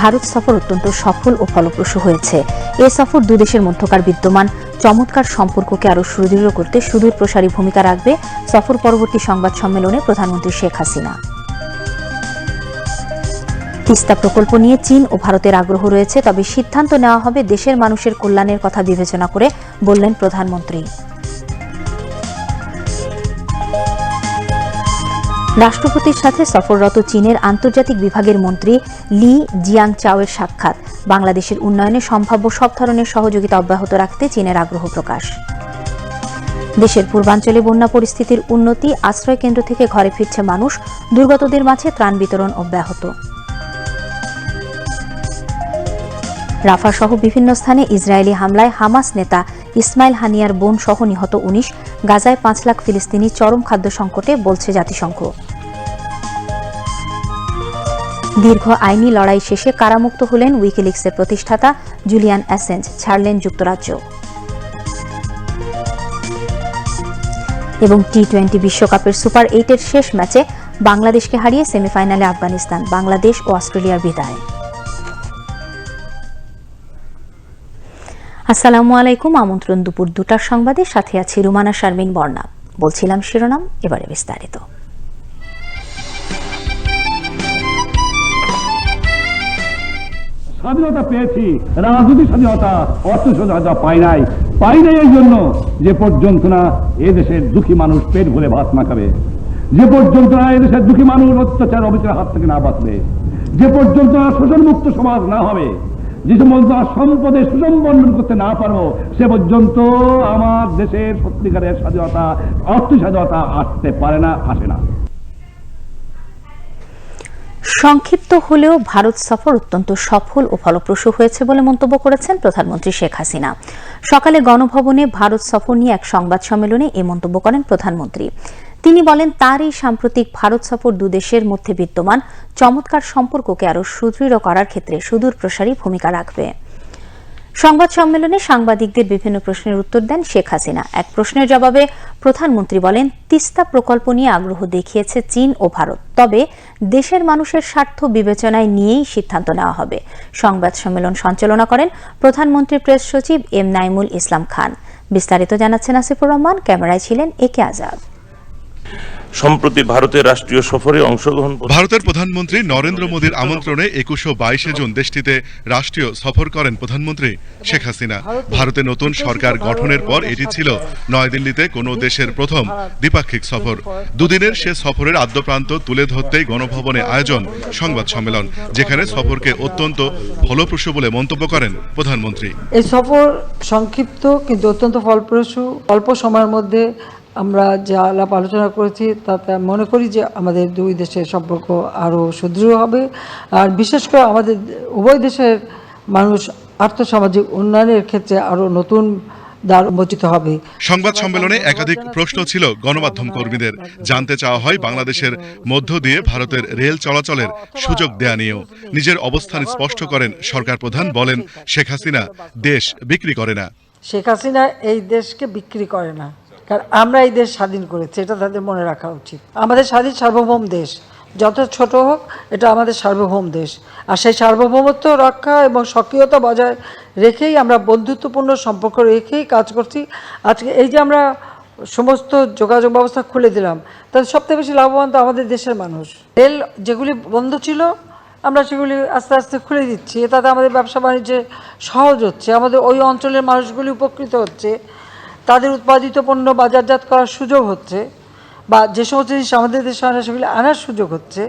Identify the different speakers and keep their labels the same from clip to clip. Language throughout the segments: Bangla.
Speaker 1: ভারত সফর অত্যন্ত সফল ও ফলপ্রসূ হয়েছে। এ সফর দুদেশের মধ্যকার বিদ্যমান, চমৎকার সম্পর্ককে আরও সুদৃঢ় করতে সুদূর প্রসারী ভূমিকা রাখবে সফর পরবর্তী সংবাদ সম্মেলনে প্রধানমন্ত্রী শেখ হাসিনা। তিস্তা প্রকল্প নিয়ে চীন ও ভারতের আগ্রহ রয়েছে, তবে সিদ্ধান্ত নেওয়া হবে দেশের মানুষের কল্যাণের কথা বিবেচনা করে বললেন প্রধানমন্ত্রী। রাষ্ট্রপতির সাথে সফররত চীনের আন্তর্জাতিক বিভাগের মন্ত্রী লি জিয়াং চাওয়ের সাক্ষাৎ। বাংলাদেশের উন্নয়নে সম্ভাব্য সব ধরনের সহযোগিতা অব্যাহত রাখতে চীনের আগ্রহ প্রকাশ। দেশের পূর্বাঞ্চলে বন্যা পরিস্থিতির উন্নতি আশ্রয় কেন্দ্র থেকে ঘরে ফিরছে মানুষ, দুর্গতদের মাঝে ত্রাণ বিতরণ অব্যাহত। রাফা সহ বিভিন্ন স্থানে ইসরায়েলি হামলায় হামাস নেতা ইসমাইল হানিয়ার বোন সহ নিহত উনিশ, গাজায় পাঁচ লাখ ফিলিস্তিনি চরম খাদ্য সংকটে বলছে জাতিসংঘ। দীর্ঘ আইনি লড়াই শেষে কারামুক্ত হলেন উইকিলিক্সের প্রতিষ্ঠাতা জুলিয়ান অ্যাসেঞ্জ, ছাড়লেন যুক্তরাজ্য। এবং টি টোয়েন্টি বিশ্বকাপের সুপার এইটের শেষ ম্যাচে বাংলাদেশকে হারিয়ে সেমিফাইনালে আফগানিস্তান, বাংলাদেশ ও অস্ট্রেলিয়ার বিদায়। আসসালামু আলাইকুম, আমন্ত্রণ দুপুর দুটার সংবাদে, সাথে আছি রুমানা শারমিন বর্ণা বলছিলাম শিরোনাম, এবারে বিস্তারিত।
Speaker 2: স্বাধীনতা পেয়েছি রাজনৈতিক স্বাধীনতা, অর্থ স্বাধীনতা পাই নাই। পাই নাই এই জন্য যে পর্যন্ত না এদেশের দুঃখী মানুষ পেট ভরে ভাত না খাবে যে পর্যন্ত না এদেশের দুঃখী মানুষ অত্যাচার অবিচার হাত থেকে না বাঁচবে। যে পর্যন্ত না শোষণমুক্ত সমাজ না হবে, যে পর্যন্ত সম্পদে সুষম বন্টন করতে না পারব, সে পর্যন্ত আমার দেশের সত্যিকারের স্বাধীনতা, অর্থ স্বাধীনতা আসতে পারে না, আসে না।
Speaker 1: সংক্ষিপ্ত হলেও ভারত সফর অত্যন্ত সফল ও ফলপ্রসূ হয়েছে বলে মন্তব্য করেছেন প্রধানমন্ত্রী শেখ হাসিনা। সকালে গণভবনে ভারত সফর নিয়ে এক সংবাদ সম্মেলনে এ মন্তব্য করেন প্রধানমন্ত্রী। তিনি বলেন, তার এই সাম্প্রতিক ভারত সফর দুদেশের মধ্যে বিদ্যমান, চমৎকার সম্পর্ককে আরও সুদৃঢ় করার ক্ষেত্রে সুদূর প্রসারী ভূমিকা রাখবে। সংবাদ সম্মেলনে সাংবাদিকদের বিভিন্ন প্রশ্নের উত্তর দেন শেখ হাসিনা। এক প্রশ্নের জবাবে প্রধানমন্ত্রী বলেন, তিস্তা প্রকল্প নিয়ে আগ্রহ দেখিয়েছে চীন ও ভারত। তবে দেশের মানুষের স্বার্থ বিবেচনায় নিয়েই সিদ্ধান্ত নেওয়া হবে। সংবাদ সম্মেলন সঞ্চালনা করেন প্রধানমন্ত্রীর প্রেস সচিব এম নাইমুল ইসলাম খান। বিস্তারিত জানাচ্ছেন আসিফুর রহমান, ক্যামেরায় ছিলেন এ কে আজাদ।
Speaker 3: সম্প্রতি ভারতের রাষ্ট্রীয় সফরে অংশগ্রহণ
Speaker 4: ভারতের প্রধানমন্ত্রী নরেন্দ্র মোদীর আমন্ত্রণে একুশ ও বাইশে জুন দেশটিতে রাষ্ট্রীয় সফর করেন প্রধানমন্ত্রী শেখ হাসিনা। ভারতে নতুন সরকার গঠনের পর এটি ছিল নয়াদিল্লিতে কোনো দেশের প্রথম দ্বিপাক্ষিক সফর। দুদিনের সে সফরের আদ্যপ্রান্ত তুলে ধরতেই গণভবনে আয়োজন সংবাদ সম্মেলন যেখানে সফরকে অত্যন্ত ফলপ্রসূ বলে মন্তব্য করেন প্রধানমন্ত্রী।
Speaker 5: এই সফর সংক্ষিপ্ত কিন্তু অত্যন্ত ফলপ্রসূ। অল্প সময়ের মধ্যে আমরা যা আলাপ আলোচনা করেছি তাতে মনে করি যে আমাদের দুই দেশের সম্পর্ক আরও সুদৃঢ় হবে। আর বিশেষ করে আমাদের উভয় দেশের মানুষ আর্থসামাজিক উন্নয়নের ক্ষেত্রে আরও নতুন হবে।
Speaker 4: সংবাদ সম্মেলনে একাধিক প্রশ্ন ছিল গণমাধ্যম কর্মীদের। জানতে চাওয়া হয় বাংলাদেশের মধ্য দিয়ে ভারতের রেল চলাচলের সুযোগ দেয়া নিয়েও। নিজের অবস্থান স্পষ্ট করেন সরকার প্রধান বলেন শেখ হাসিনা দেশ বিক্রি করে না।
Speaker 5: শেখ হাসিনা এই দেশকে বিক্রি করে না। কারণ আমরা এই দেশ স্বাধীন করেছি, এটা তাদের মনে রাখা উচিত। আমাদের স্বাধীন সার্বভৌম দেশ, যত ছোট হোক, এটা আমাদের সার্বভৌম দেশ। আর সেই সার্বভৌমত্ব রক্ষা এবং সক্রিয়তা বজায় রেখেই আমরা বন্ধুত্বপূর্ণ সম্পর্ক রেখেই কাজ করছি। আজকে এই যে আমরা সমস্ত যোগাযোগ ব্যবস্থা খুলে দিলাম তাতে সবথেকে বেশি লাভবান তো আমাদের দেশের মানুষ। রেল যেগুলি বন্ধ ছিল, আমরা সেগুলি আস্তে আস্তে খুলে দিচ্ছি। তাতে আমাদের ব্যবসা বাণিজ্যে সহজ হচ্ছে, আমাদের ওই অঞ্চলের মানুষগুলি উপকৃত হচ্ছে। তাদের উৎপাদিত পণ্য বাজারজাত করার সুযোগ হচ্ছে বা যে সমস্ত জিনিস আমাদের দেশে আনা সেগুলি আনার সুযোগ হচ্ছে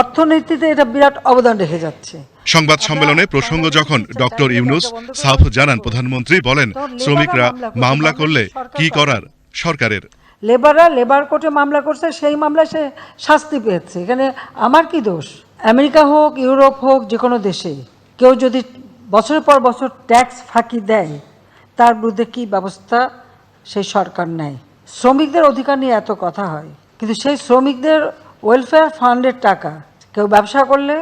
Speaker 5: অর্থনীতিতে এটা বিরাট অবদান রেখে যাচ্ছে।
Speaker 4: সংবাদ সম্মেলনে প্রসঙ্গ যখন ডক্টর ইউনুস সাফ জানান প্রধানমন্ত্রী বলেন শ্রমিকরা মামলা করলে কি করার? সরকারের।
Speaker 5: লেবাররা লেবার কোর্টে মামলা করছে সেই মামলায় সে শাস্তি পেয়েছে। এখানে আমার কি দোষ? আমেরিকা হোক ইউরোপ হোক যে কোনো দেশে কেউ যদি বছরের পর বছর ট্যাক্স ফাঁকি দেয় তার বিরুদ্ধে কী ব্যবস্থা সেই সরকার নেয়? শ্রমিকদের অধিকার নিয়ে এত কথা হয়, কিন্তু সেই শ্রমিকদের ওয়েলফেয়ার ফান্ডের টাকা, কেউ ব্যবসা করলে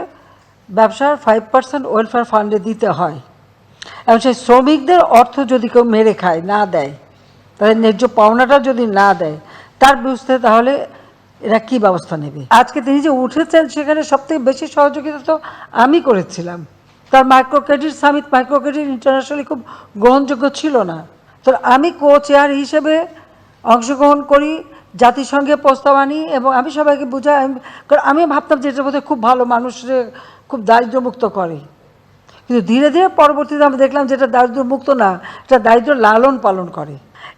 Speaker 5: ব্যবসার ফাইভ পার্সেন্ট ওয়েলফেয়ার ফান্ডে দিতে হয়। এবং সেই শ্রমিকদের অর্থ যদি কেউ মেরে খায়, না দেয়, তাদের ন্যায্য পাওনাটা যদি না দেয়, তার বিরুদ্ধে তাহলে এরা কি ব্যবস্থা নেবে? আজকে তিনি যে উঠেছেন, সেখানে সব থেকে বেশি সহযোগিতা তো আমি করেছিলাম। তার micro credit summit micro credit internationally খুব গ্রহণযোগ্য ছিল না। তো আমি কো চেয়ার হিসেবে অংশগ্রহণ করি, জাতিসংঘে প্রস্তাব আনি এবং আমি সবাইকে বুঝাই, আমি কারণ আমি ভাবতাম যে এটার মধ্যে খুব ভালো মানুষের খুব দারিদ্রমুক্ত করে। কিন্তু ধীরে ধীরে পরবর্তীতে আমি দেখলাম যে এটা দারিদ্র মুক্ত না, এটা দারিদ্র লালন পালন করে।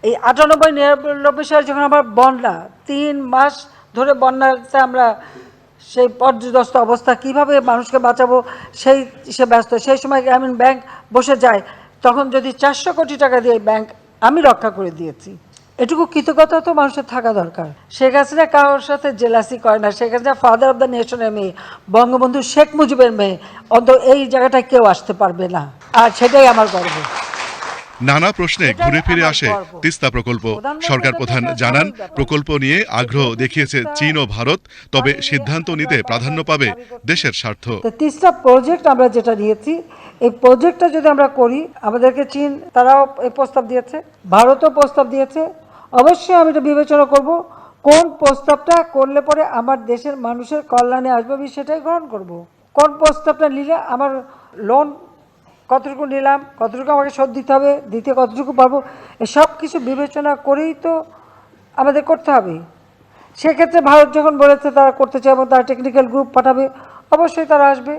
Speaker 5: এই আটানব্বই নিরানব্বই সালে যখন আমার বন্যা, তিন মাস ধরে বন্যাতে আমরা সেই পর্যদস্ত অবস্থা, কীভাবে মানুষকে বাঁচাবো? সেই সে ব্যস্ত। সেই সময় গ্রামীণ ব্যাংক বসে যায়, তখন যদি চারশো কোটি টাকা দিয়ে ব্যাংক আমি রক্ষা করে দিয়েছি, এটুকু কৃতজ্ঞতা তো মানুষের থাকা দরকার। শেখ হাসিনা কারোর সাথে জেলাসি করে না। Sheikh Hasina father of the নেশনের মেয়ে, বঙ্গবন্ধু শেখ মুজিবের মেয়ে অন্ত এই জায়গাটায় কেউ আসতে পারবে না। আর সেটাই আমার গর্ব।
Speaker 4: নানা প্রশ্নে ঘুরে ফিরে আসে তিস্তা প্রকল্প। সরকার প্রধান জানান প্রকল্প নিয়ে আগ্রহ দেখিয়েছে চীন ও ভারত তবে সিদ্ধান্ত নিতে প্রাধান্য পাবে দেশের স্বার্থ।
Speaker 5: তিস্তা প্রজেক্ট আমরা যেটা নিয়েছি এই প্রজেক্টটা যদি আমরা করি আমাদেরকে চীন তারাও এই প্রস্তাব দিয়েছে ভারতও প্রস্তাব দিয়েছে। অবশ্যই আমি এটা বিবেচনা করব কোন প্রস্তাবটা করলে পরে আমার দেশের মানুষের কল্যাণে আসবে আমি সেটাই গ্রহণ করব। কোন প্রস্তাবটা নিলে আমার লোন কতটুকু নিলাম, কতটুকু আমাকে শোধ দিতে হবে, দিতে কতটুকু পারব এসব কিছু বিবেচনা করেই তো আমাদের করতে হবে। সেক্ষেত্রে ভারত যখন বলেছে তারা করতে চায় এবং তারা টেকনিক্যাল গ্রুপ পাঠাবে, অবশ্যই তারা আসবে।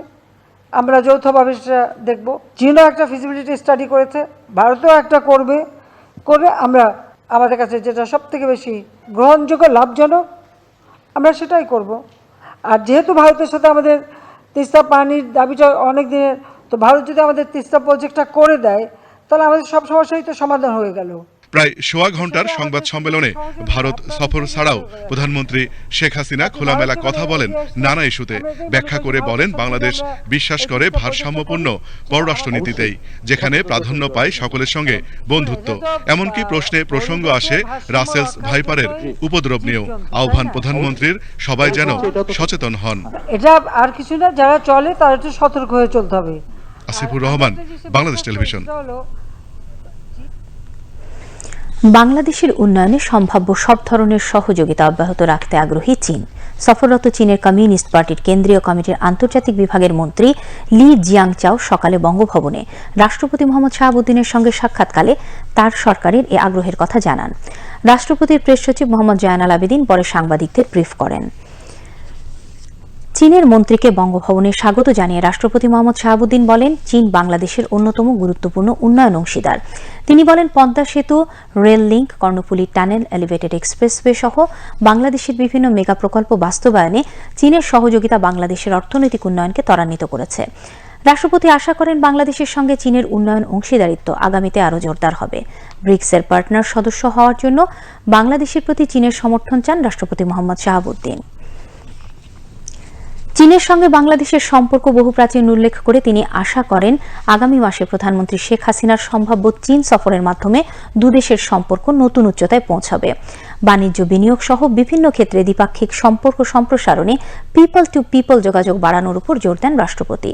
Speaker 5: আমরা যৌথভাবে সেটা দেখব। চীনও একটা ফিজিবিলিটি স্টাডি করেছে, ভারতও একটা করবে। করে আমরা আমাদের কাছে যেটা সব থেকে বেশি গ্রহণযোগ্য, লাভজনক, আমরা সেটাই করব। আর যেহেতু ভারতের সাথে আমাদের তিস্তা পানির দাবিটা অনেক দিনের তো ভারত যদি আমাদের তিস্তা প্রজেক্টটা করে দেয় তাহলে আমাদের সব সমস্যাই তো সমাধান হয়ে গেল।
Speaker 4: প্রায় সোয়া ঘণ্টার সংবাদ সম্মেলনে ভারত সফর ছাড়াও প্রধানমন্ত্রী শেখ হাসিনা খোলামেলা কথা বলেন নানা ইস্যুতে ব্যাখ্যা করে বলেন বাংলাদেশ বিশ্বাস করে ভারসাম্যপূর্ণ পররাষ্ট্রনীতিতেই যেখানে প্রাধান্য পায় সকলের সঙ্গে বন্ধুত্ব। এমনকি প্রশ্নে প্রসঙ্গ আসে রাসেলস ভাইপারের উপদ্রব নিয়েও। আহ্বান প্রধানমন্ত্রীর সবাই যেন সচেতন হন।
Speaker 5: এটা আর কিছু না যারা চলে তারা একটু সতর্ক হয়ে চলতে হবে।
Speaker 4: আসিফুর রহমান, বাংলাদেশ টেলিভিশন।
Speaker 1: বাংলাদেশের উন্নয়নে সম্ভাব্য সব ধরনের সহযোগিতা অব্যাহত রাখতে আগ্রহী চীন। সফররত চীনের কমিউনিস্ট পার্টির কেন্দ্রীয় কমিটির আন্তর্জাতিক বিভাগের মন্ত্রী লি জিয়াং চাও সকালে বঙ্গভবনে রাষ্ট্রপতি মোহাম্মদ শাহাবুদ্দিনের সঙ্গে সাক্ষাৎকালে তার সরকারের এ আগ্রহের কথা জানান। রাষ্ট্রপতির প্রেস সচিব মোহাম্মদ জয়ানাল আবেদিন পরে সাংবাদিকদের ব্রিফ করেন। চীনের মন্ত্রীকে বঙ্গভবনে স্বাগত জানিয়ে রাষ্ট্রপতি মোহাম্মদ শাহাবুদ্দিন বলেন, চীন বাংলাদেশের অন্যতম গুরুত্বপূর্ণ উন্নয়ন অংশীদার। তিনি বলেন, পদ্মা সেতু, rail link Karnaphuli tunnel, elevated expressway সহ বাংলাদেশের বিভিন্ন মেগা প্রকল্প বাস্তবায়নে চীনের সহযোগিতা বাংলাদেশের অর্থনৈতিক উন্নয়নকে ত্বরান্বিত করেছে। রাষ্ট্রপতি আশা করেন, বাংলাদেশের সঙ্গে চীনের উন্নয়ন অংশীদারিত্ব আগামীতে আরও জোরদার হবে। ব্রিক্সের পার্টনার সদস্য হওয়ার জন্য বাংলাদেশের প্রতি চীনের সমর্থন চান রাষ্ট্রপতি মোহাম্মদ শাহাবুদ্দিন। চীনের সঙ্গে বাংলাদেশের সম্পর্ক বহু প্রাচীন উল্লেখ করে তিনি আশা করেন আগামী মাসে প্রধানমন্ত্রী শেখ হাসিনার সম্ভাব্য চীন সফরের মাধ্যমে দুদেশের সম্পর্ক নতুন উচ্চতায় পৌঁছাবে। বাণিজ্য বিনিয়োগ সহ বিভিন্ন ক্ষেত্রে দ্বিপাক্ষিক সম্পর্ক সম্প্রসারণে পিপল টু পিপল যোগাযোগ বাড়ানোর উপর জোর দেন রাষ্ট্রপতি।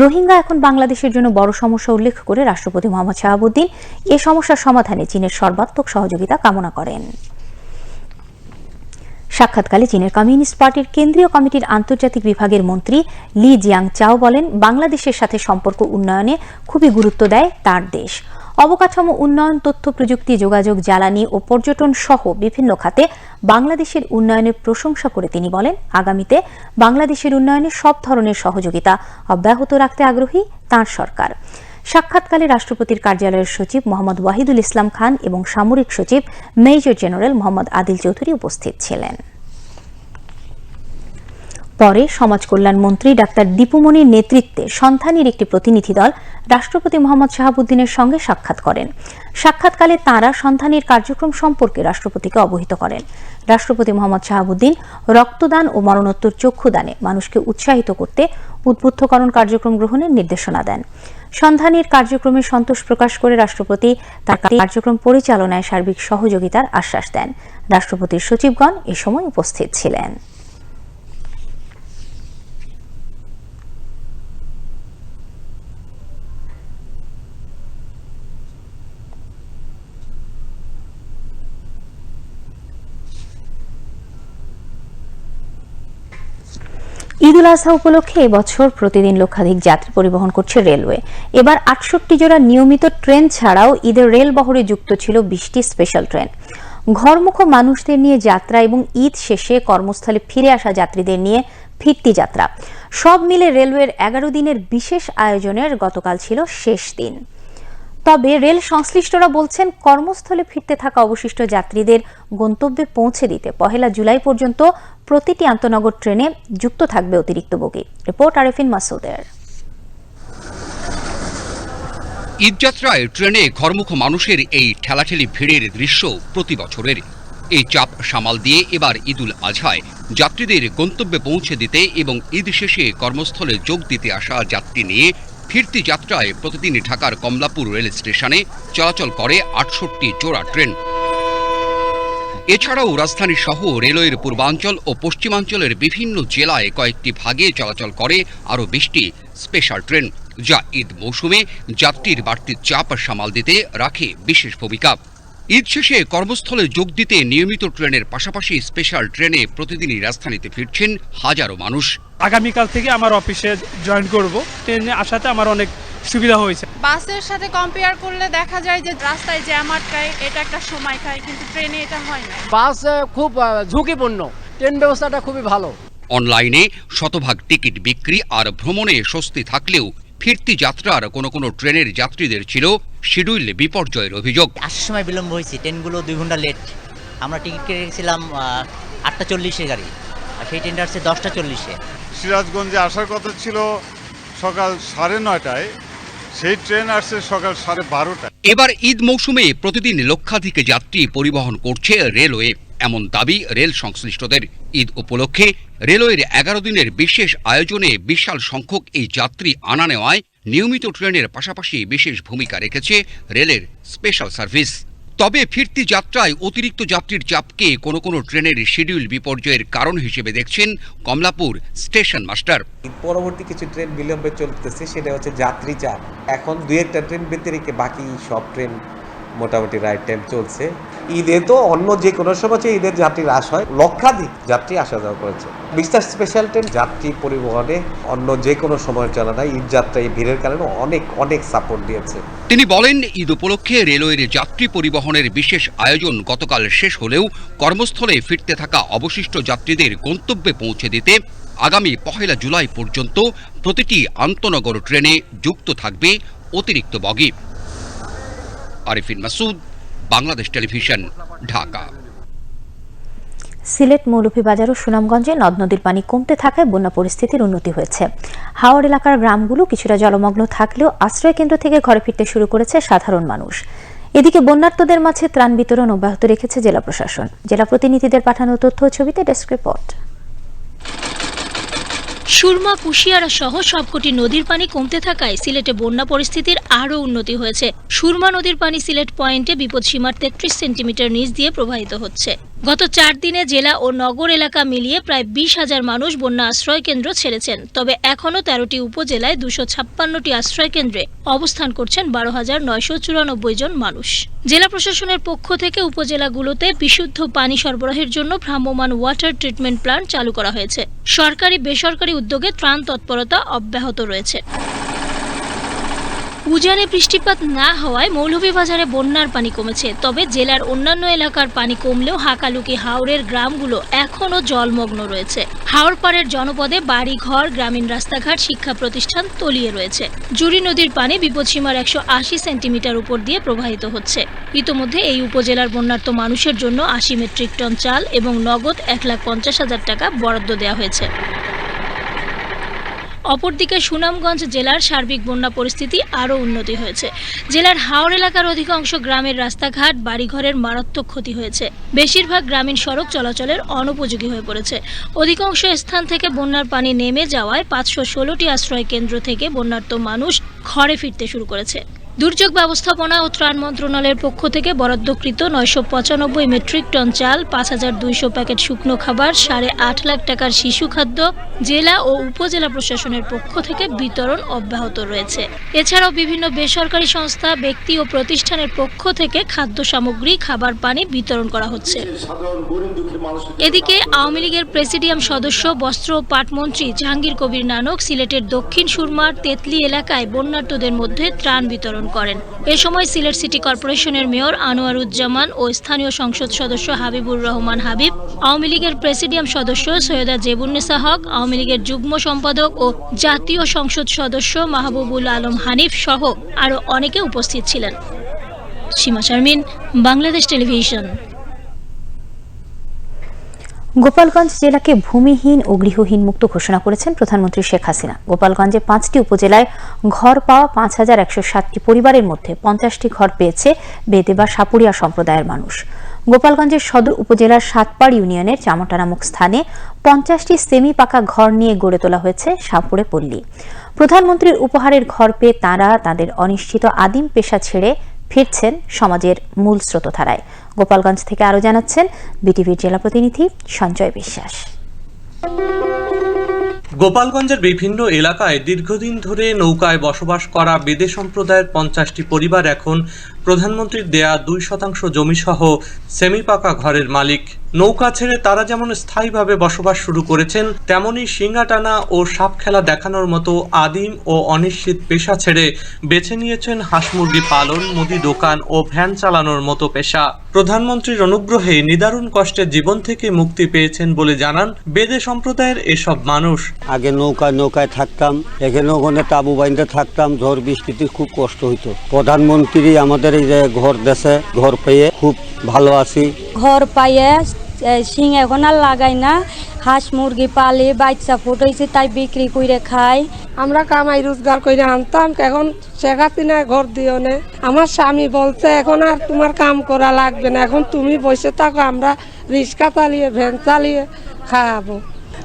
Speaker 1: রোহিঙ্গা এখন বাংলাদেশের জন্য বড় সমস্যা উল্লেখ করে রাষ্ট্রপতি মোহাম্মদ শাহাবুদ্দিন এ সমস্যার সমাধানে চীনের সর্বাত্মক সহযোগিতা কামনা করেন। সাক্ষাৎকালে চীনের কমিউনিস্ট পার্টির কেন্দ্রীয় কমিটির আন্তর্জাতিক বিভাগের মন্ত্রী লি জিয়াং চাও বলেন, বাংলাদেশের সাথে সম্পর্ক উন্নয়নে খুবই গুরুত্ব দেয় তার দেশ। অবকাঠামো উন্নয়ন, তথ্য প্রযুক্তি, যোগাযোগ, জ্বালানি ও পর্যটন সহ বিভিন্ন খাতে বাংলাদেশের উন্নয়নের প্রশংসা করে তিনি বলেন, আগামীতে বাংলাদেশের উন্নয়নে সব ধরনের সহযোগিতা অব্যাহত রাখতে আগ্রহী তাঁর সরকার। সাক্ষাৎকালে রাষ্ট্রপতির কার্যালয়ের সচিব মোহাম্মদ ওয়াহিদুল ইসলাম খান এবং সামরিক সচিব মেজর জেনারেল মোহাম্মদ আদিল চৌধুরী উপস্থিত ছিলেন। পরে সমাজ কল্যাণ মন্ত্রী ডাক্তার দীপুমণির নেতৃত্বে সন্ধানীর একটি প্রতিনিধি দল রাষ্ট্রপতি মোহাম্মদ শাহাবুদ্দিনের সঙ্গে সাক্ষাৎ করেন। সাক্ষাৎকালে তাঁরা সন্ধানীর কার্যক্রম সম্পর্কে রাষ্ট্রপতিকে অবহিত করেন। রাষ্ট্রপতি মোহাম্মদ শাহাবুদ্দিন রক্তদান ও মরণোত্তর চক্ষুদানে মানুষকে উৎসাহিত করতে উদ্বুদ্ধকরণ কার্যক্রম গ্রহণের নির্দেশনা দেন। সন্ধানীর কার্যক্রমে সন্তোষ প্রকাশ করে রাষ্ট্রপতি তার কার্যক্রম পরিচালনায় সার্বিক সহযোগিতার আশ্বাস দেন। রাষ্ট্রপতির সচিবগণ এ সময় উপস্থিত ছিলেন। উল আজহা উপলক্ষে এবছর প্রতিদিন লক্ষাধিক যাত্রী পরিবহন করছে রেলওয়ে। এবার আটষট্টি জোড়া নিয়মিত ট্রেন ছাড়াও ঈদের রেল বহরে যুক্ত ছিল বিশটি স্পেশাল ট্রেন ঘরমুখ মানুষদের নিয়ে যাত্রা এবং ঈদ শেষে কর্মস্থলে ফিরে আসা যাত্রীদের নিয়ে ফিরতি যাত্রা। সব মিলে রেলওয়ের এগারো দিনের বিশেষ আয়োজনের গতকাল ছিল শেষ দিন। তবে রেল সংশ্লিষ্টরা বলছেন, কর্মস্থলে ফিরতে থাকা অবশিষ্ট যাত্রীদের গন্তব্যে পৌঁছে দিতে পহেলা জুলাই পর্যন্ত প্রতিটি আন্তনগর ট্রেনে যুক্ত থাকবে অতিরিক্ত বগি। রিপোর্ট আরেফিন মাসুদের।
Speaker 6: ঈদযাত্রায় ট্রেনে ঘরমুখ মানুষের এই ঠেলাঠেলি ভিড়ের দৃশ্য প্রতি বছরের। এই চাপ সামাল দিয়ে এবার ঈদুল আজহায় যাত্রীদের গন্তব্যে পৌঁছে দিতে এবং ঈদ শেষে কর্মস্থলে যোগ দিতে আসা যাত্রী নিয়ে ফিরতি যাত্রায় প্রতিদিন ঢাকার কমলাপুর রেল স্টেশনে চলাচল করে আটষট্টি জোড়া ট্রেন। এছাড়াও রাজধানী সহ রেলওয়ের পূর্বাঞ্চল ও পশ্চিমাঞ্চলের বিভিন্ন জেলায় কয়েকটি ভাগে চলাচল করে আরও বিশটি স্পেশাল ট্রেন, যা ঈদ মৌসুমে যাত্রীর বাড়তি চাপ সামাল দিতে রাখে বিশেষ ভূমিকা। ঈদ শেষে কর্মস্থলে যোগ দিতে নিয়মিত ট্রেনের পাশাপাশি স্পেশাল ট্রেনে প্রতিদিনই রাজধানীতে ফিরছেন হাজারো মানুষ।
Speaker 7: আগামীকাল থেকে আমার অফিসে জয়েন করব। ট্রেনে আসাতে আমার অনেক সুবিধা হয়েছে।
Speaker 8: বাসের সাথে কম্পেয়ার করলে দেখা যায় যে রাস্তায় জ্যাম আটকায় এটা একটা সময় খায় কিন্তু ট্রেনে এটা হয় না।
Speaker 9: বাস খুব ঝুঁকিপূর্ণ। ট্রেন ব্যবস্থাটা খুবই ভালো।
Speaker 6: অনলাইনে শতভাগ টিকিট বিক্রি আর ভ্রমণে স্বস্তি থাকলেও ফিরতি যাত্রার কোনো কোনো ট্রেনের যাত্রীদের ছিল শিডিউল বিপর্যয়ের অভিযোগ।
Speaker 10: আসার সময় বিলম্ব হয়েছে ট্রেনগুলো দুই ঘণ্টা লেট আমরা টিকিট কেটে গেছিলাম আটটা চল্লিশে গাড়ি আর সেই ট্রেনটা আসছে দশটা চল্লিশে।
Speaker 11: সিরাজগঞ্জে আসার কথা ছিল সকাল সাড়ে নয়টায় সেই ট্রেন আসছে সকাল সাড়ে বারোটায়।
Speaker 6: এবার ঈদ মৌসুমে প্রতিদিন লক্ষাধিক যাত্রী পরিবহন করছে রেলওয়ে। এমন দাবি রেল সংশ্লিষ্টদের। ঈদ উপলক্ষে রেলওয়ের এগারো দিনের বিশেষ আয়োজনে বিশাল সংখ্যক এই যাত্রী আনা নেওয়ায় নিয়মিত ট্রেনের পাশাপাশি বিশেষ ভূমিকা রেখেছে রেলের স্পেশাল সার্ভিস। তবে ফিরতি যাত্রায় অতিরিক্ত যাত্রীর চাপকে কোনো কোনো ট্রেনের শিডিউল বিপর্যয়ের কারণ হিসেবে দেখছেন কমলাপুর স্টেশন মাস্টার।
Speaker 12: পরবর্তী কিছু ট্রেন বিলম্বে চলতেছে, সেটা হচ্ছে যাত্রী চাপ। এখন দু একটা ট্রেন ব্যতিরিক্ত বাকি সব ট্রেন মোটামুটি রাইট টাইম চলছে। ঈদে তো অন্য যে কোনো সময় ঈদের যাত্রী হ্রাস হয়, লক্ষাধিক যাত্রী আসা যাওয়া করেছে। বিস্তার স্পেশাল ট্রেন যাত্রী পরিবহনে অন্য যে কোনো সময়ের চলে না, ঈদ যাত্রা এই ভিড়ের কারণে অনেক অনেক সাপোর্ট দিয়েছে।
Speaker 6: তিনি বলেন, ঈদ উপলক্ষে রেলওয়ের যাত্রী পরিবহনের বিশেষ আয়োজন গতকাল শেষ হলেও কর্মস্থলে ফিরতে থাকা অবশিষ্ট যাত্রীদের গন্তব্যে পৌঁছে দিতে আগামী পহেলা জুলাই পর্যন্ত প্রতিটি আন্তনগর ট্রেনে যুক্ত থাকবে অতিরিক্ত বগি। আরিফিন মাসুদ বাংলাদেশ টেলিভিশন, ঢাকা।
Speaker 1: সিলেট মৌলভীবাজার ও সুনামগঞ্জে নদ নদীর পানি কমতে থাকায় বন্যা পরিস্থিতির উন্নতি হয়েছে। হাওড় এলাকার গ্রামগুলো কিছুটা জলমগ্ন থাকলেও আশ্রয় কেন্দ্র থেকে ঘরে ফিরতে শুরু করেছে সাধারণ মানুষ। এদিকে বন্যার্তদের মাঝে ত্রাণ বিতরণ অব্যাহত রেখেছে জেলা প্রশাসন। জেলা প্রতিনিধিদের পাঠানো তথ্য ছবিতে ডেস্ক রিপোর্ট।
Speaker 13: সুরমা, কুশিয়ারা সহ সবকটি নদীর পানি কমতে থাকায় সিলেটে বন্যা পরিস্থিতির আরও উন্নতি হয়েছে। সুরমা নদীর পানি সিলেট পয়েন্টে বিপদসীমার তেত্রিশ সেন্টিমিটার নিচ দিয়ে প্রবাহিত হচ্ছে। গত চার দিনে জেলা ও নগর এলাকা মিলিয়ে প্রায় বিশ হাজার মানুষ বন্যা আশ্রয় কেন্দ্র ছেড়েছেন। তবে এখনও তেরোটি উপজেলায় দুশো ছাপ্পান্নটি আশ্রয় কেন্দ্রে অবস্থান করছেন বারো হাজার নয়শো চুরানব্বই জন মানুষ। জেলা প্রশাসনের পক্ষ থেকে উপজেলাগুলোতে বিশুদ্ধ পানি সরবরাহের জন্য ভ্রাম্যমাণ ওয়াটার ট্রিটমেন্ট প্ল্যান্ট চালু করা হয়েছে। সরকারি বেসরকারি উদ্যোগে ত্রাণ তৎপরতা অব্যাহত রয়েছে। উজানে বৃষ্টিপাত না হওয়ায় মৌলভীবাজারে বন্যার পানি কমেছে। তবে জেলার অন্যান্য এলাকার পানি কমলেও হাকালুকি হাওড়ের গ্রামগুলো এখনও জলমগ্ন রয়েছে। হাওড় পাড়ের জনপদে বাড়ি ঘর গ্রামীণ রাস্তাঘাট, শিক্ষা প্রতিষ্ঠান তলিয়ে রয়েছে। জুড়ি নদীর পানি বিপদসীমার একশো আশি সেন্টিমিটার উপর দিয়ে প্রবাহিত হচ্ছে। ইতোমধ্যে এই উপজেলার বন্যার্ত মানুষের জন্য আশি মেট্রিক টন চাল এবং নগদ এক লাখ পঞ্চাশ হাজার টাকা বরাদ্দ দেওয়া হয়েছে। অপরদিকে সুনামগঞ্জ জেলার সার্বিক বন্যা পরিস্থিতি আরও উন্নতি হয়েছে। জেলার হাওড় এলাকার অধিকাংশ গ্রামের রাস্তাঘাট, বাড়িঘরের মারাত্মক ক্ষতি হয়েছে। বেশিরভাগ গ্রামীণ সড়ক চলাচলের অনুপযোগী হয়ে পড়েছে। অধিকাংশ স্থান থেকে বন্যার পানি নেমে যাওয়ায় পাঁচশো ষোলোটি আশ্রয় কেন্দ্র থেকে বন্যার্ত মানুষ ঘরে ফিরতে শুরু করেছে। দুর্যোগ ব্যবস্থাপনা ও ত্রাণ মন্ত্রণালয়ের পক্ষ থেকে বরাদ্দকৃত নয়শো পঁচানব্বই মেট্রিক টন চাল, পাঁচ হাজার দুইশো প্যাকেট শুকনো খাবার, সাড়ে আট লাখ টাকার শিশু খাদ্য জেলা ও উপজেলা প্রশাসনের পক্ষ থেকে বিতরণ অব্যাহত রয়েছে। এছাড়াও বিভিন্ন বেসরকারি সংস্থা, ব্যক্তি ও প্রতিষ্ঠানের পক্ষ থেকে খাদ্য সামগ্রী, খাবার, পানি বিতরণ করা হচ্ছে। এদিকে আওয়ামী লীগের প্রেসিডিয়াম সদস্য, বস্ত্র ও পাটমন্ত্রী জাহাঙ্গীর কবির নানক, সিলেটের দক্ষিণ সুরমার তেতলি এলাকায় বন্যার্তদের মধ্যে ত্রাণ বিতরণ করেন। এ সময় সিলেট সিটি কর্পোরেশনের মেয়র আনোয়ারুজ্জামান ও স্থানীয় সংসদ সদস্য হাবিবুর রহমান হাবিব, আওয়ামী লীগের প্রেসিডিয়াম সদস্য সৈয়দা জেবুন্নেসা হক, আওয়ামী লীগের যুগ্ম সম্পাদক ও জাতীয় সংসদ সদস্য মাহবুবুল আলম হানিফ সহ আরও অনেকে উপস্থিত ছিলেন। সীমা শারমিন, বাংলাদেশ টেলিভিশন।
Speaker 1: গোপালগঞ্জ জেলাকে ভূমিহীন ও গৃহহীন মুক্ত ঘোষণা করেছেন প্রধানমন্ত্রী শেখ হাসিনা। গোপালগঞ্জে পাঁচটি উপজেলায় ঘর পাওয়া পাঁচ হাজার একশো ষাটটি পরিবারের মধ্যে পঞ্চাশটি ঘর পেয়েছে বেদে বা সাপুরিয়া সম্প্রদায়ের মানুষ। গোপালগঞ্জের সদর উপজেলার সাতপাড় ইউনিয়নের চামটা নামক স্থানে পঞ্চাশটি সেমি পাকা ঘর নিয়ে গড়ে তোলা হয়েছে সাপুড়ে পল্লী। প্রধানমন্ত্রীর উপহারের ঘর পেয়ে তাঁরা তাদের অনিশ্চিত আদিম পেশা ছেড়ে ফিরছেন সমাজের মূল স্রোতধারায়। গোপালগঞ্জ থেকে আরও জানাচ্ছেন বিটিভির জেলা প্রতিনিধি সঞ্জয় বিশ্বাস।
Speaker 14: গোপালগঞ্জের বিভিন্ন এলাকায় দীর্ঘদিন ধরে নৌকায় বসবাস করা বেদে সম্প্রদায়ের পঞ্চাশটি পরিবার এখন প্রধানমন্ত্রীর দেয়া দুই শতাংশ জমিসহ সেমিপাকা ঘরের মালিক। নৌকা ছেড়ে তারা যেমন স্থায়ীভাবে বসবাস শুরু করেছেন তেমনি সিঙ্গা টানা ও সাপ খেলা দেখানোর মতো আদিম ও অনিশ্চিত পেশা ছেড়ে বেছে নিয়েছেন হাঁস মুরগি পালন মুদি দোকান ও ভ্যান চালানোর মতো পেশা। প্রধানমন্ত্রীর অনুগ্রহে নিদারুণ কষ্টের জীবন থেকে মুক্তি পেয়েছেন বলে জানান বেদে সম্প্রদায়ের এসব মানুষ।
Speaker 15: আগে নৌকায় নৌকায় থাকতাম এখানে ওখানে তাবু বাইন্দে থাকতাম ঝড় বৃষ্টিতে খুব কষ্ট হইতো। প্রধানমন্ত্রী আমাদের এই যে ঘর দেশে ঘর পেয়ে খুব ভালো আছি।
Speaker 16: ঘর পাইয়ে শিং এখন আর লাগাই না। হাঁস মুরগি পালে বাচ্চা ফুটাইছে তাই বিক্রি করে খাই
Speaker 17: আমরা কামাই রোজগার করে আনতাম এখন শেখাতি না ঘর দিও না। আমার স্বামী বলছে এখন আর তোমার কাম করা লাগবে না এখন তুমি বসে থাকো আমরা রিক্সা চালিয়ে ভ্যান চালিয়ে খাওয়াবো।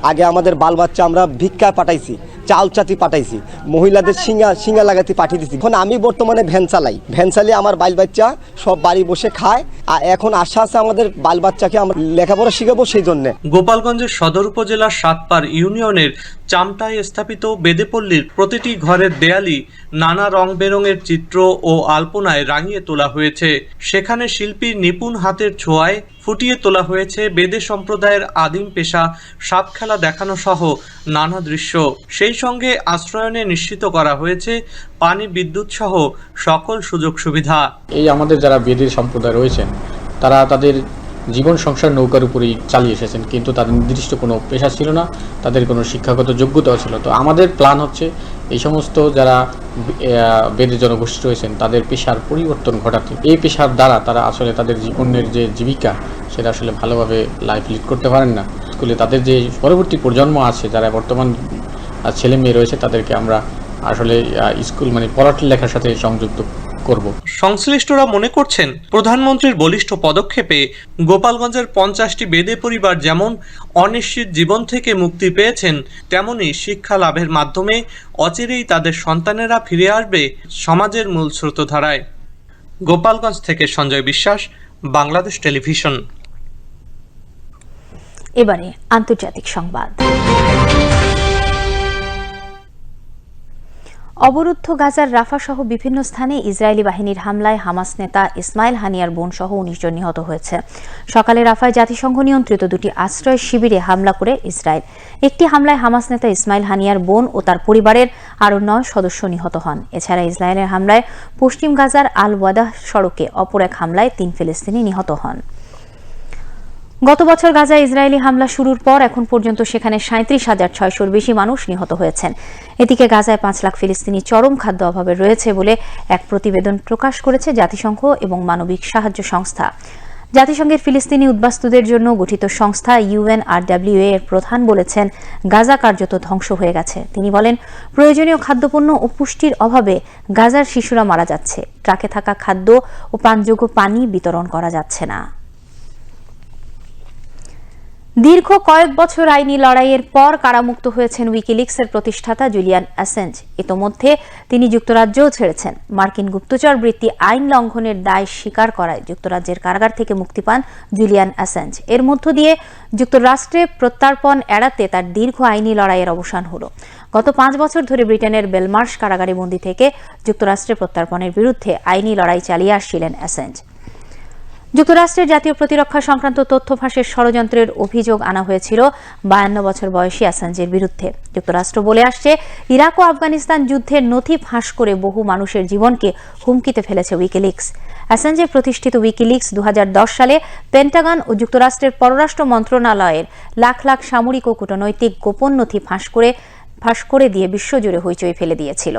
Speaker 18: আগে আমাদের বাল বাচ্চা আমরা ভিক্ষা পাঠাইছি। চাল চাতি পাঠাইছি। মহিলাদের সিঙ্গা সিঙ্গা লাগাতে পাঠিয়ে দিছি। এখন আমি বর্তমানে ভ্যান চালাই। ভ্যান চালিয়ে আমার বাল বাচ্চা সব বাড়ি বসে খায়। আর এখন আশা আছে আমাদের বাল বাচ্চাকে আমরা লেখাপড়া শিখাবো সেই জন্য
Speaker 14: গোপালগঞ্জের সদর উপজেলার সাতপার ইউনিয়নের চামটায় স্থাপিত বেদেপল্লীর প্রতিটি ঘরের দেয়ালি নানা রং বেরঙের চিত্র ও আলপনায় রাঙিয়ে তোলা হয়েছে। সেখানে শিল্পীর নিপুণ হাতের ছোঁয়ায় ফুটিয়ে তোলা হয়েছে বেদে সম্প্রদায়ের আদিম পেশা, সাপ খেলা দেখানো সহ নানা দৃশ্য। সেই সঙ্গে আশ্রয়নে নিশ্চিত করা হয়েছে পানি বিদ্যুৎ সহ সকল সুযোগ সুবিধা।
Speaker 19: এই আমাদের যারা বেদের সম্প্রদায় রয়েছেন, তারা তাদের জীবন, সংসার, নৌকার উপরেই চালিয়ে এসেছেন। কিন্তু তাদের নির্দিষ্ট কোনো পেশা ছিল না, তাদের কোনো শিক্ষাগত যোগ্যতাও ছিল তো আমাদের প্ল্যান হচ্ছে, এই সমস্ত যারা বেদের জনগোষ্ঠী রয়েছেন, তাদের পেশার পরিবর্তন ঘটাতে। এই পেশার দ্বারা তারা আসলে তাদের জীবনের যে জীবিকা, সেটা আসলে ভালোভাবে লাইফ লিড করতে পারেন না। স্কুলে তাদের যে পরবর্তী প্রজন্ম আছে, যারা বর্তমান ছেলে মেয়ে রয়েছে, তাদেরকে আমরা আসলে স্কুল মানে পড়ালেখার সাথে সংযুক্ত করব।
Speaker 14: সংশ্লিষ্টরা মনে করছেন, প্রধানমন্ত্রীর বলিষ্ঠ পদক্ষেপে গোপালগঞ্জের পঞ্চাশটি বেদে পরিবার যেমন অনিশ্চিত জীবন থেকে মুক্তি পেয়েছেন, তেমনি শিক্ষা লাভের মাধ্যমে অচিরেই তাদের সন্তানেরা ফিরে আসবে সমাজের মূল স্রোতধারায়। গোপালগঞ্জ থেকে সঞ্জয় বিশ্বাস, বাংলাদেশ টেলিভিশন।
Speaker 1: এবারে আন্তর্জাতিক সংবাদ। অবরুদ্ধ গাজার রাফা সহ বিভিন্ন স্থানে ইসরায়েলি বাহিনীর হামলায় হামাস নেতা ইসমাইল হানিয়ার বোন সহ উনিশ জন নিহত হয়েছে। সকালে রাফায় জাতিসংঘ নিয়ন্ত্রিত দুটি আশ্রয় শিবিরে হামলা করে ইসরায়েল। একটি হামলায় হামাস নেতা ইসমাইল হানিয়ার বোন ও তার পরিবারের আরও নয় সদস্য নিহত হন। এছাড়া ইসরায়েলের হামলায় পশ্চিম গাজার আল ওয়াদাহ সড়কে অপর এক হামলায় তিন ফিলিস্তিনি নিহত হন। গত বছর গাজায় ইসরায়েলি হামলা শুরুর পর এখন পর্যন্ত সেখানে সাঁত্রিশ হাজার ছয়শোর বেশি মানুষ নিহত হয়েছেন। এদিকে গাজায় পাঁচ লাখ ফিলিস্তিনি চরম খাদ্য অভাবে রয়েছে বলে এক প্রতিবেদন প্রকাশ করেছে জাতিসংঘ এবং মানবিক সাহায্য সংস্থা। জাতিসংঘের ফিলিস্তিনি উদ্বাস্তুদের জন্য গঠিত সংস্থা ইউএনআরডব্লিউএ এর প্রধান বলেছেন, গাজা কার্যত ধ্বংস হয়ে গেছে। তিনি বলেন, প্রয়োজনীয় খাদ্যপণ্য ও পুষ্টির অভাবে গাজার শিশুরা মারা যাচ্ছে। ট্রাকে থাকা খাদ্য ও পানযোগ্য পানি বিতরণ করা যাচ্ছে না। দীর্ঘ কয়েক বছর আইনি লড়াইয়ের পর কারামুক্ত হয়েছেন উইকিলিক্সের প্রতিষ্ঠাতা জুলিয়ান অ্যাসেঞ্জ। ইতোমধ্যে তিনি যুক্তরাজ্যও ছেড়েছেন। মার্কিন গুপ্তচর বৃত্তি আইন লঙ্ঘনের দায় স্বীকার করায় যুক্তরাজ্যের কারাগার থেকে মুক্তি পান জুলিয়ান অ্যাসেঞ্জ। এর মধ্য দিয়ে যুক্তরাষ্ট্রে প্রত্যার্পণ এড়াতে তার দীর্ঘ আইনি লড়াইয়ের অবসান হল। গত পাঁচ বছর ধরে ব্রিটেনের বেলমার্শ কারাগারে বন্দী থেকে যুক্তরাষ্ট্রে প্রত্যার্পণের বিরুদ্ধে আইনি লড়াই চালিয়ে আসছিলেন অ্যাসেঞ্জ। যুক্তরাষ্ট্রের জাতীয় প্রতিরক্ষা সংক্রান্ত তথ্য ফাঁসের ষড়যন্ত্রের অভিযোগ আনা হয়েছিল বায়ান্ন বছর বয়সী অ্যাসাঞ্জের বিরুদ্ধে। যুক্তরাষ্ট্র বলে আসছে, ইরাক ও আফগানিস্তান যুদ্ধের নথি ফাঁস করে বহু মানুষের জীবনকে হুমকিতে ফেলেছে উইকিলিক্স। অ্যাসাঞ্জের প্রতিষ্ঠিত উইকিলিক্স দু হাজার দশ সালে পেন্টাগন ও যুক্তরাষ্ট্রের পররাষ্ট্র মন্ত্রণালয়ের লাখ লাখ সামরিক ও কূটনৈতিক গোপন নথি ফাঁস করে ফাঁস করে দিয়ে বিশ্বজুড়ে হইচই ফেলে দিয়েছিল।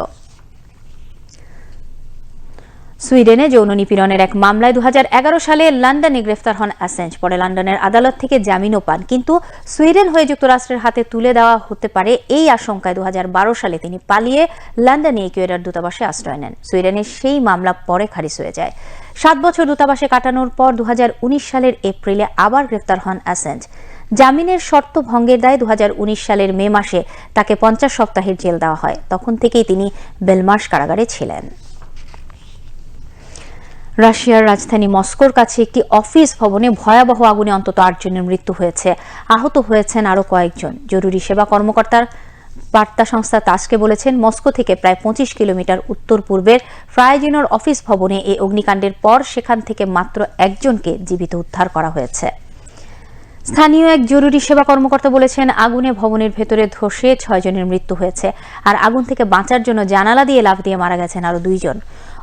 Speaker 1: সুইডেনে যৌন নিপীড়নের এক মামলায় দু হাজার এগারো সালে লন্ডনে গ্রেফতার হন অ্যাসেঞ্জ। পরে লন্ডনের আদালত থেকে জামিনও পান। কিন্তু সুইডেন হয়ে যুক্তরাষ্ট্রের হাতে তুলে দেওয়া হতে পারে এই আশঙ্কায় দু সালে তিনি পালিয়ে লন্ডনে ইকুয়েডর দূতাবাসে আশ্রয় নেন। সুইডেনের সেই মামলা পরে খারিজ হয়ে যায়। সাত বছর দূতাবাসে কাটানোর পর দু হাজার উনিশ সালের এপ্রিলে আবার গ্রেফতার হন অ্যাসেঞ্জ। জামিনের শর্ত ভঙ্গের দায়ে দু সালের মে মাসে তাকে পঞ্চাশ সপ্তাহের জেল দেওয়া হয়। তখন থেকেই তিনি বেলমার্শ কারাগারে ছিলেন। রাশিয়ার রাজধানী মস্কোর কাছে একটি অফিস ভবনে ভয়াবহ আগুনে অন্তত আটজনের মৃত্যু হয়েছে। আহত হয়েছেন আরও কয়েকজন। জরুরি সেবা কর্মকর্তার বার্তা সংস্থা তাসকে বলেছেন, মস্কো থেকে প্রায় পঁচিশ কিলোমিটার উত্তর পূর্বের ফ্রাইজিনোর অফিস ভবনে এই অগ্নিকাণ্ডের পর সেখান থেকে মাত্র একজনকে জীবিত উদ্ধার করা হয়েছে। স্থানীয় এক জরুরি সেবা কর্মকর্তা বলেছেন, আগুনে ভবনের ভেতরে ধসে ছয়জনের মৃত্যু হয়েছে। আর আগুন থেকে বাঁচার জন্য জানালা দিয়ে লাফ দিয়ে মারা গেছেন আরও দুইজন।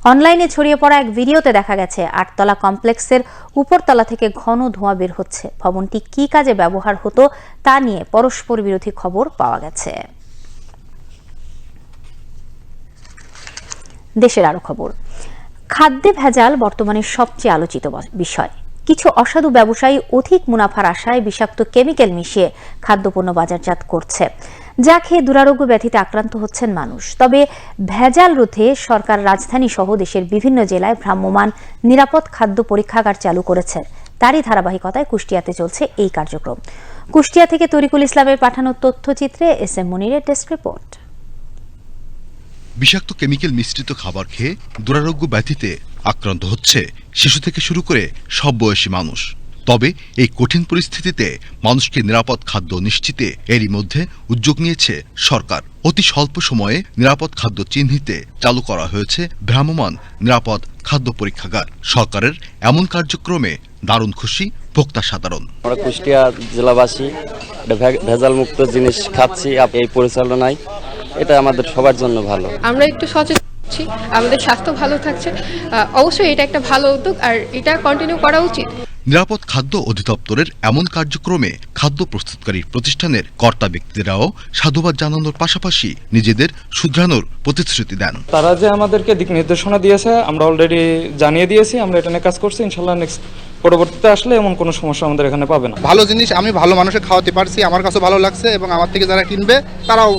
Speaker 1: অনলাইনে ছড়িয়ে পড়া এক ভিডিওতে দেখা গেছে, আটতলা কমপ্লেক্সের উপরতলা থেকে ঘন ধোঁয়া বের হচ্ছে। ভবনটি কি কাজে ব্যবহার হতো তা নিয়ে পরস্পর বিরোধী খবর পাওয়া গেছে। দেশের আরও খবর। খাদ্যে ভেজাল বর্তমানে সবচেয়ে আলোচিত বিষয়। কিছু অসাধু ব্যবসায়ী অধিক মুনাফার আশায় বিষাক্ত কেমিক্যাল মিশিয়ে খাদ্যপণ্য বাজারজাত করছে। যা খেয়ে দুরারোগ্য ব্যাধিতে আক্রান্ত হচ্ছেন মানুষ। তবে ভেজাল রোধে সরকার রাজধানী সহ দেশের বিভিন্ন জেলায় ভ্রাম্যমাণ নিরাপদ খাদ্য পরীক্ষাগার চালু করেছে তারই ধারাবাহিকতায় কুষ্টিয়াতে চলছে এই কার্যক্রম। কুষ্টিয়া থেকে তরিকুল ইসলামের পাঠানো তথ্যচিত্রে এস এম মনিরের ডেস্ক রিপোর্ট।
Speaker 20: বিষাক্ত কেমিক্যাল মিশ্রিত খাবার খেয়ে দুরারোগ্য ব্যাধিতে আক্রান্ত হচ্ছে শিশু থেকে শুরু করে সব বয়সী মানুষ। তবে এই কঠিন পরিস্থিতিতে মানুষকে নিরাপদ খাদ্য নিশ্চিতে এরই মধ্যে উদ্যোগ নিয়েছে সরকার। অতি স্বল্প সময়ে নিরাপদ খাদ্য চিহ্নিতে চালু করা হয়েছে ভ্রাম্যমাণ নিরাপদ খাদ্য পরীক্ষাগার। সরকারের এমন কার্যক্রমে দারুণ খুশি ভোক্তা সাধারণ।
Speaker 21: আমরা কুষ্টিয়া জেলাবাসী ভেজাল মুক্ত জিনিস খাচ্ছি এই পরিচালনায়। এটা আমাদের সবার জন্য ভালো।
Speaker 22: আমরা একটু সচেতন আমাদের স্বাস্থ্য ভালো থাকছে। অবশ্যই এটা একটা ভালো উদ্যোগ আর এটা কন্টিনিউ করা উচিত।
Speaker 20: নিরাপদ খাদ্য অধিদপ্তরের এমন কার্যক্রমে খাদ্য প্রস্তুতকারী প্রতিষ্ঠানের কর্তা ব্যক্তিরাও সাধুবাদ জানানোর পাশাপাশি নিজেদের শুধরানোর প্রতিশ্রুতি দেন।
Speaker 23: তারা যে আমাদেরকে দিক নির্দেশনা দিয়েছে আমরা অলরেডি জানিয়ে দিয়েছি আমরা এটা নিয়ে কাজ করছি ইনশাল্লাহ নেক্সট পরবর্তীতে আসলে এমন কোনো সমস্যা আমাদের এখানে পাবে না।
Speaker 24: ভালো জিনিস আমি ভালো মানুষের খাওয়াতে পারছি আমার কাছে ভালো লাগছে এবং আমার থেকে যারা কিনবে তারাও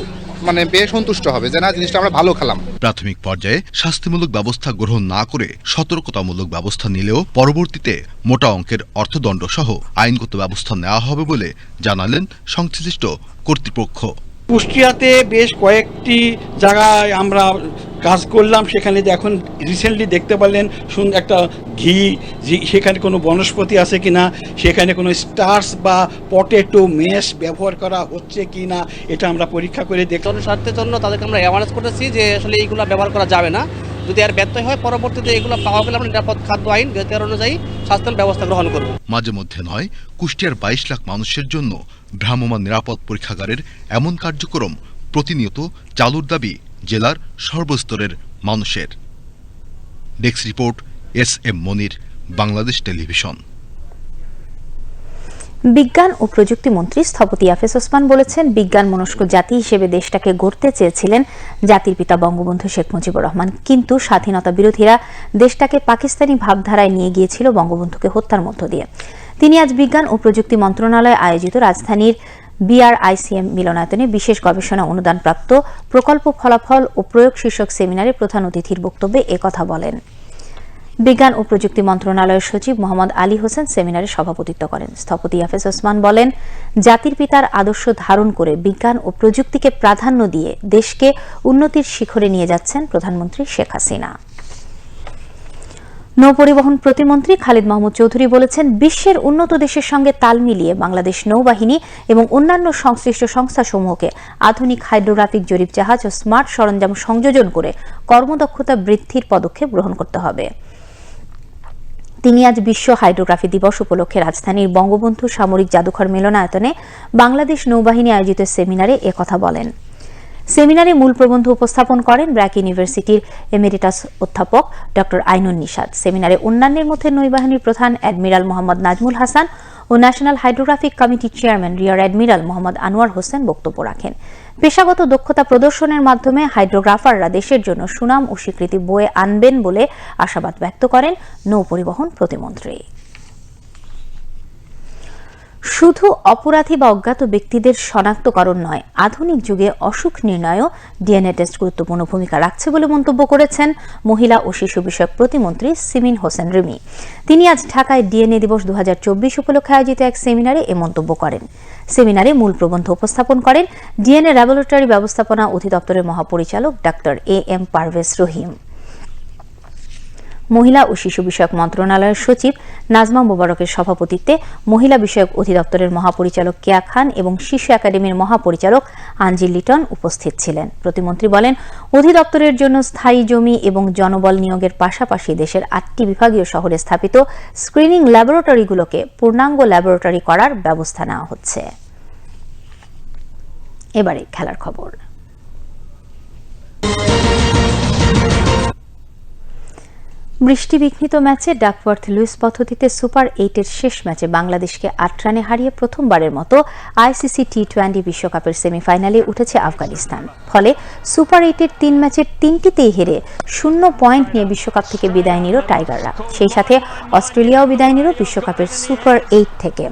Speaker 24: মানে বেশ সন্তুষ্ট হবে যে না, জিনিসটা আমরা ভালো খেলাম।
Speaker 20: প্রাথমিক পর্যায়ে শাস্তিমূলক ব্যবস্থা গ্রহণ না করে সতর্কতামূলক ব্যবস্থা নিলেও পরবর্তীতে মোটা অঙ্কের অর্থদণ্ড সহ আইনগত ব্যবস্থা নেওয়া হবে বলে জানালেন সংশ্লিষ্ট কর্তৃপক্ষ।
Speaker 25: কুষ্টিয়াতে বেশ কয়েকটি জায়গায় আমরা কাজ করলাম। সেখানে এখন রিসেন্টলি দেখতে পারলেন, শুন, একটা ঘি সেখানে কোনো বনস্পতি আছে কি না সেখানে কোনো স্টার্স বা পটেটো মেস ব্যবহার করা হচ্ছে কি না এটা আমরা পরীক্ষা করে দেখলাম।
Speaker 9: স্বার্থের জন্য তাদেরকে আমরা অ্যাওয়ারনেস করতেছি যে আসলে এইগুলো ব্যবহার করা যাবে না। যদি আর ব্যর্থ হয়, পরবর্তীতে এগুলো পাওয়া গেলে আমরা নিরাপদ খাদ্য, আইন দুই অনুযায়ী স্বাস্থ্য ব্যবস্থা গ্রহণ করব।
Speaker 20: মাঝে মধ্যে নয়, কুষ্টিয়ার বাইশ লাখ মানুষের জন্য ভ্রাম্যমান নিরাপদ পরীক্ষাগারের এমন কার্যক্রম প্রতিনিয়ত চালুর দাবি জেলার সর্বস্তরের মানুষের। Desk report S M Monir, Bangladesh television.
Speaker 1: বিজ্ঞান ও প্রযুক্তি মন্ত্রী স্থপতি আফেস ওসমান বলেছেন, বিজ্ঞান মনস্ক জাতি হিসেবে দেশটাকে গড়তে চেয়েছিলেন জাতির পিতা বঙ্গবন্ধু শেখ মুজিবুর রহমান। কিন্তু স্বাধীনতা বিরোধীরা দেশটাকে পাকিস্তানি ভাবধারায় নিয়ে গিয়েছিল বঙ্গবন্ধুকে হত্যার মধ্য দিয়ে। তিনি আজ বিজ্ঞান ও প্রযুক্তি মন্ত্রণালয়ে আয়োজিত রাজধানীর বিআরআইসিএম মিলনায়তনে বিশেষ গবেষণা অনুদানপ্রাপ্ত প্রকল্প ফলাফল ও প্রয়োগ শীর্ষক সেমিনারে প্রধান অতিথির বক্তব্যে একথা বলেন। বিজ্ঞান ও প্রযুক্তি মন্ত্রণালয়ের সচিব মোহাম্মদ আলী হোসেন সেমিনারে সভাপতিত্ব করেন। স্থপতি হাফেজ ওসমান বলেন, জাতির পিতার আদর্শ ধারণ করে বিজ্ঞান ও প্রযুক্তিকে প্রাধান্য দিয়ে দেশকে উন্নতির শিখরে নিয়ে যাচ্ছেন প্রধানমন্ত্রী শেখ হাসিনা। নৌপরিবহন প্রতিমন্ত্রী খালিদ মাহমুদ চৌধুরী বলেছেন, বিশ্বের উন্নত দেশের সঙ্গে তাল মিলিয়ে বাংলাদেশ নৌবাহিনী এবং অন্যান্য সংশ্লিষ্ট সংস্থাসমূহকে আধুনিক হাইড্রোগ্রাফিক জরিপ জাহাজ ও স্মার্ট সরঞ্জাম সংযোজন করে কর্মদক্ষতা বৃদ্ধির পদক্ষেপ গ্রহণ করতে হবে। তিনি আজ বিশ্ব হাইড্রোগ্রাফি দিবস উপলক্ষে রাজধানীর বঙ্গবন্ধু সামরিক জাদুঘর মিলনায়তনে বাংলাদেশ নৌবাহিনী আয়োজিত সেমিনারে একথা বলেন। সেমিনারে মূল প্রবন্ধ উপস্থাপন করেন ব্র্যাক ইউনিভার্সিটির এমেরিটাস অধ্যাপক ড আইনুন নিশাদ সেমিনারে অন্যান্যের মধ্যে নৌবাহিনীর প্রধান অ্যাডমিরাল মোহাম্মদ নাজমুল হাসান ও ন্যাশনাল হাইড্রোগ্রাফিক কমিটির chairman rear admiral Mohammad Anwar Hossain বক্তব্য রাখেন। পেশাগত দক্ষতা প্রদর্শনের মাধ্যমে হাইড্রোগ্রাফাররা দেশের জন্য সুনাম ও স্বীকৃতি বয়ে আনবেন বলে আশাবাদ ব্যক্ত করেন নৌপরিবহন প্রতিমন্ত্রী। শুধু অপরাধী বা অজ্ঞাত ব্যক্তিদের শনাক্তকরণ নয়, আধুনিক যুগে অসুখ নির্ণয়ও ডিএনএ টেস্ট গুরুত্বপূর্ণ ভূমিকা রাখছে বলে মন্তব্য করেছেন মহিলা ও শিশু বিষয়ক প্রতিমন্ত্রী সিমিন হোসেন রিমি। তিনি আজ ঢাকায় ডিএনএ দিবস দু হাজার চব্বিশ উপলক্ষে আয়োজিত এক সেমিনারে এ মন্তব্য করেন। সেমিনারে মূল প্রবন্ধ উপস্থাপন করেন ডিএনএ ল্যাবরেটরি ব্যবস্থাপনা অধিদপ্তরের মহাপরিচালক ডাক্তার এ এম পারভেজ রহিম। মহিলা ও শিশু বিষয়ক মন্ত্রণালয়ের সচিব নাজমা মোবারকের সভাপতিত্বে মহিলা বিষয়ক অধিদপ্তরের মহাপরিচালক কেয়া খান এবং শিশু একাডেমির মহাপরিচালক আঞ্জিল লিটন উপস্থিত ছিলেন। প্রতিমন্ত্রী বলেন, অধিদপ্তরের জন্য স্থায়ী জমি এবং জনবল নিয়োগের পাশাপাশি দেশের আটটি বিভাগীয় শহরে স্থাপিত স্ক্রিনিং ল্যাবরেটরিগুলোকে পূর্ণাঙ্গ ল্যাবরেটরি করার ব্যবস্থা নেওয়া হচ্ছে। এবারে খেলার খবর। বৃষ্টিবিঘ্নিত ম্যাচে ডাকওয়ার্থ লুইস পদ্ধতিতে সুপার এইটের শেষ ম্যাচে বাংলাদেশকে আট রানে হারিয়ে প্রথমবারের মতো আইসিসি টি টোয়েন্টি বিশ্বকাপের সেমিফাইনালে উঠেছে আফগানিস্তান। ফলে সুপার এইটের তিন ম্যাচের তিনটিতেই হেরে শূন্য পয়েন্ট নিয়ে বিশ্বকাপ থেকে বিদায় নিল টাইগাররা। সেই সাথে অস্ট্রেলিয়াও বিদায় নিল বিশ্বকাপের সুপার এইট থেকে।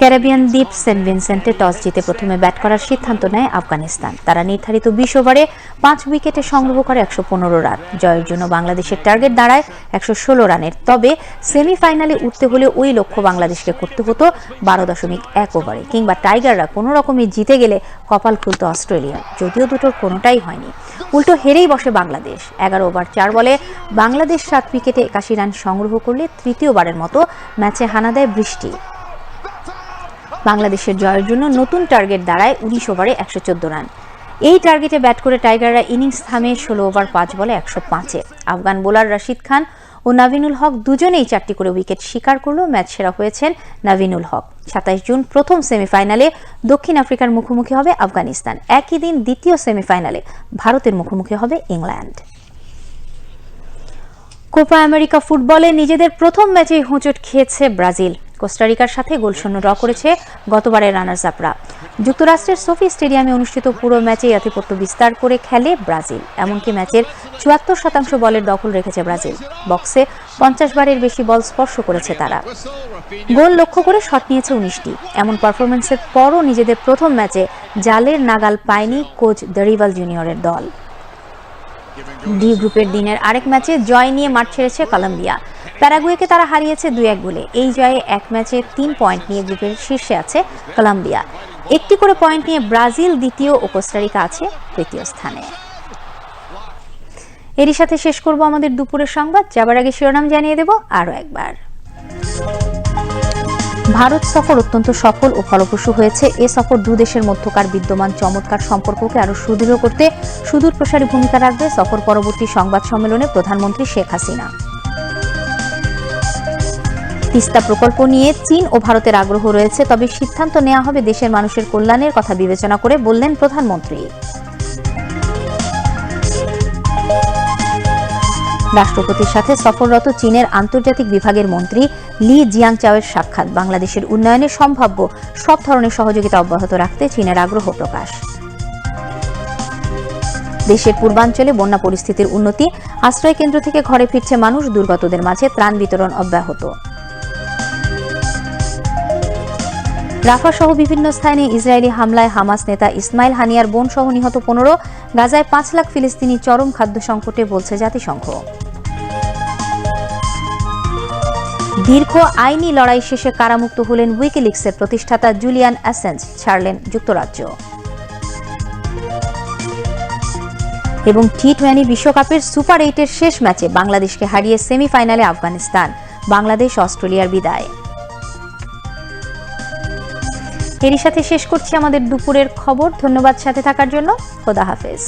Speaker 1: ক্যারিবিয়ান দ্বীপ সেন্ট ভিনসেন্টে টস জিতে প্রথমে ব্যাট করার সিদ্ধান্ত নেয় আফগানিস্তান। তারা নির্ধারিত বিশ ওভারে পাঁচ উইকেটে সংগ্রহ করে একশো পনেরো রান। জয়ের জন্য বাংলাদেশের টার্গেট দাঁড়ায় একশো ষোলো রানের। তবে সেমিফাইনালে উঠতে হলে ওই লক্ষ্য বাংলাদেশকে করতে হতো বারো দশমিক এক ওভারে কিংবা টাইগাররা কোনো রকমে জিতে গেলে কপাল খুলত অস্ট্রেলিয়া যদিও দুটোর কোনোটাই হয়নি। উল্টো হেরেই বসে বাংলাদেশ। এগারো ওভার চার বলে বাংলাদেশ সাত উইকেটে একাশি রান সংগ্রহ করলে তৃতীয়বারের মতো ম্যাচে হানা দেয় বৃষ্টি। বাংলাদেশের জয়ের জন্য নতুন টার্গেট দাঁড়ায় উনিশ ওভারে একশো চোদ্দ রান। এই টার্গেটে ব্যাট করে টাইগাররা ইনিংস থামে ষোলো ওভার পাঁচ বলে একশো পাঁচে। আফগান বোলার রশিদ খান ও নাভিনুল হক দুজনেই চারটি করে উইকেট শিকার করলেও ম্যাচ সেরা হয়েছেন নাভিনুল হক। সাতাইশ জুন প্রথম সেমিফাইনালে দক্ষিণ আফ্রিকার মুখোমুখি হবে আফগানিস্তান। একই দিন দ্বিতীয় সেমিফাইনালে ভারতের মুখোমুখি হবে ইংল্যান্ড। কোপা আমেরিকা ফুটবলে নিজেদের প্রথম ম্যাচেই হোঁচট খেয়েছে ব্রাজিল। কোস্টারিকার সাথে গোলশূন্য ড্র করেছে গতবারের রানার্স আপরা যুক্তরাষ্ট্রের সোফি স্টেডিয়ামে অনুষ্ঠিত পুরো ম্যাচে আধিপত্য বিস্তার করে খেলে ব্রাজিল, এমনকি ম্যাচের চুয়াত্তর শতাংশ বলের দখল রেখেছে ব্রাজিল। বক্সে পঞ্চাশ বারের বেশি বল স্পর্শ করেছে তারা। গোল লক্ষ্য করে শট নিয়েছে উনিশটি। এমন পারফরমেন্সের পরও নিজেদের প্রথম ম্যাচে জালের নাগাল পায়নি কোচ দরিভাল জুনিয়রের দল। ডি গ্রুপের দিনের আরেক ম্যাচে জয় নিয়ে মাঠ ছেড়েছে কলম্বিয়া। প্যারাগুয়েকে তারা হারিয়েছে দুই এক গোলে। এই জয়ে এক ম্যাচে তিন পয়েন্ট নিয়ে গ্রুপের শীর্ষে আছে কলম্বিয়া। একটি করে পয়েন্ট নিয়ে ব্রাজিল দ্বিতীয় ও কোস্টারিকা আছে তৃতীয় স্থানে। এরই সাথে শেষ করব আমাদের দুপুরের সংবাদ। যাবার আগে শিরোনাম জানিয়ে দেব আরও একবার। ভারত সফর অত্যন্ত সফল ও ফলপ্রসূ হয়েছে। এ সফর দেশের মধ্যকার বিদ্যমান চমৎকার সম্পর্ককে আরও সুদৃঢ় করতে সুদূর প্রসারী ভূমিকা রাখবে সফর পরবর্তী সংবাদ সম্মেলনে প্রধানমন্ত্রী শেখ হাসিনা। তিস্তা প্রকল্প নিয়ে চীন ও ভারতের আগ্রহ রয়েছে, তবে সিদ্ধান্ত নেওয়া হবে দেশের মানুষের কল্যাণের কথা বিবেচনা করে বললেন প্রধানমন্ত্রী। রাষ্ট্রপতির সাথে সফররত চীনের আন্তর্জাতিক বিভাগের মন্ত্রী লি জিয়াংচাওয়ের সাক্ষাৎ, বাংলাদেশের উন্নয়নে সম্ভাব্য সব ধরনের সহযোগিতা অব্যাহত রাখতে চীনের আগ্রহ প্রকাশ। দেশের পূর্বাঞ্চলে বন্যা পরিস্থিতির উন্নতি আশ্রয় কেন্দ্র থেকে ঘরে ফিরছে মানুষ, দুর্গতদের মাঝে ত্রাণ বিতরণ অব্যাহত। রাফা সহ বিভিন্ন স্থানে ইসরায়েলি হামলায় হামাস নেতা ইসমাইল হানিয়ার বোন সহ নিহত পনেরো, গাজায় পাঁচ লাখ ফিলিস্তিনি চরম খাদ্য সংকটে বলছে জাতিসংঘ। দীর্ঘ আইনি লড়াই শেষে কারামুক্ত হলেন উইকিলিক্সের প্রতিষ্ঠাতা জুলিয়ান অ্যাসেঞ্জ, ছাড়লেন যুক্তরাজ্য। এবং টি টোয়েন্টি বিশ্বকাপের সুপার এইটের শেষ ম্যাচে বাংলাদেশকে হারিয়ে সেমিফাইনালে আফগানিস্তান বাংলাদেশ অস্ট্রেলিয়ার বিদায়। এরই সাথে শেষ করছি আমাদের দুপুরের খবর। ধন্যবাদ সাথে থাকার জন্য। খোদা হাফেজ।